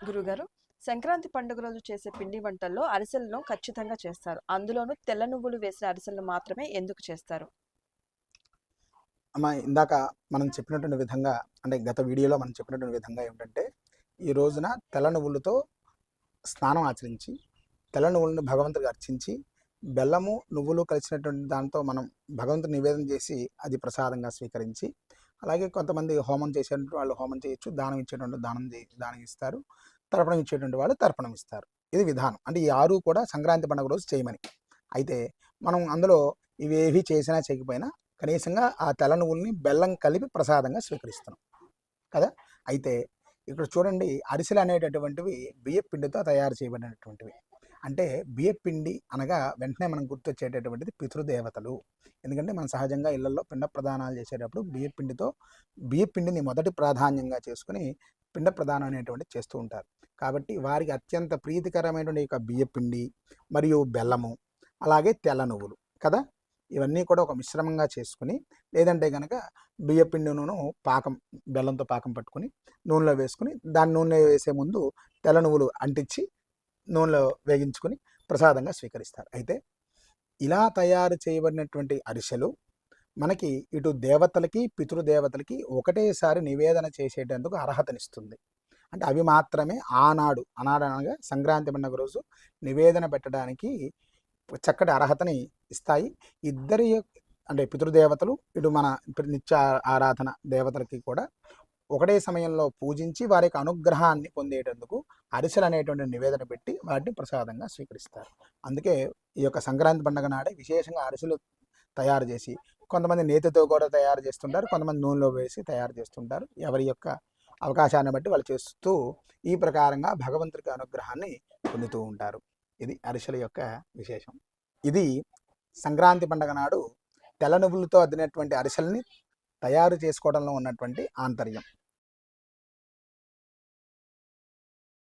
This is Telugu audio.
గురుగారు సంక్రాంతి పండుగ రోజు చేసే పిండి వంటల్లో అరిసెలను ఖచ్చితంగా చేస్తారు. అందులోనూ తెల్ల నువ్వులు వేసిన అరిసెలను మాత్రమే ఎందుకు చేస్తారు? అమ్మ ఇందాక మనం చెప్పినటువంటి విధంగా అంటే గత వీడియోలో మనం చెప్పినటువంటి విధంగా ఏమిటంటే ఈ రోజున తెల్ల నువ్వులతో స్నానం ఆచరించి తెల్ల నువ్వులను భగవంతుడికి అర్చించి బెల్లము నువ్వులు కలిసినటువంటి దాంతో మనం భగవంతుని నివేదన చేసి అది ప్రసాదంగా స్వీకరించి అలాగే కొంతమంది హోమం చేసేటువంటి వాళ్ళు హోమం చేయొచ్చు దానం ఇచ్చేటువంటి దానం దానం ఇస్తారు తర్పణం ఇచ్చేటువంటి వాళ్ళు తర్పణం ఇస్తారు. ఇది విధానం. అంటే ఈ ఆరు కూడా సంక్రాంతి పండుగ రోజు చేయమని. అయితే మనం అందులో ఇవేవి చేసినా చేయకపోయినా కనీసంగా ఆ తెల్ల నువ్వుల్ని బెల్లం కలిపి ప్రసాదంగా స్వీకరిస్తున్నాం. కదా? అయితే ఇక్కడ చూడండి అరిసెలు అనేటటువంటివి బియ్య పిండితో తయారు చేయబడినటువంటివి. అంటే బియ్యపిండి అనగా వెంటనే మనం గుర్తొచ్చేటటువంటిది పితృదేవతలు. ఎందుకంటే మనం సహజంగా ఇళ్ళలో పిండ ప్రదానాలు చేసేటప్పుడు బియ్యపిండితో బియ్యపిండిని మొదటి ప్రాధాన్యంగా చేసుకుని పిండ ప్రదానం అనేటువంటి చేస్తూ ఉంటారు. కాబట్టి వారికి అత్యంత ప్రీతికరమైనటువంటి యొక్క బియ్యపిండి మరియు బెల్లము అలాగే తెల్ల నువ్వులు కదా? ఇవన్నీ కూడా ఒక మిశ్రమంగా చేసుకుని లేదంటే కనుక బియ్యపిండి పిండిను పాకం బెల్లంతో పాకం పట్టుకుని నూనెలో వేసుకుని దాని నూనె వేసే ముందు తెల్ల నువ్వులు అంటించి నూనెలో వేగించుకుని ప్రసాదంగా స్వీకరిస్తారు. అయితే ఇలా తయారు చేయబడినటువంటి అరిసెలు మనకి ఇటు దేవతలకి పితృదేవతలకి ఒకటేసారి నివేదన చేసేటందుకు అర్హతనిస్తుంది. అంటే అవి మాత్రమే ఆనాడు ఆనాడు అనగా సంక్రాంతి పండుగ రోజు నివేదన పెట్టడానికి చక్కటి అర్హతని ఇస్తాయి. ఇద్దరి అంటే పితృదేవతలు ఇటు మన నిత్య ఆరాధన దేవతలకి కూడా ఒకటే సమయంలో పూజించి వారి యొక్క అనుగ్రహాన్ని పొందేటందుకు అరిసెలు అనేటువంటి నివేదన పెట్టి వాటిని ప్రసాదంగా స్వీకరిస్తారు. అందుకే ఈ యొక్క సంక్రాంతి పండుగ నాడే విశేషంగా అరిసెలు తయారు చేసి కొంతమంది నేతితో కూడా తయారు చేస్తుంటారు కొంతమంది నూనెలో వేసి తయారు చేస్తుంటారు. ఎవరి యొక్క అవకాశాన్ని బట్టి వాళ్ళు చేస్తూ ఈ ప్రకారంగా భగవంతుడికి అనుగ్రహాన్ని పొందుతూ ఉంటారు. ఇది అరిసెల యొక్క విశేషం. ఇది సంక్రాంతి పండుగ నాడు తెల్ల నువ్వులతో అద్దినటువంటి అరిసెల్ని తయారు చేసుకోవడంలో ఉన్నటువంటి ఆంతర్యం.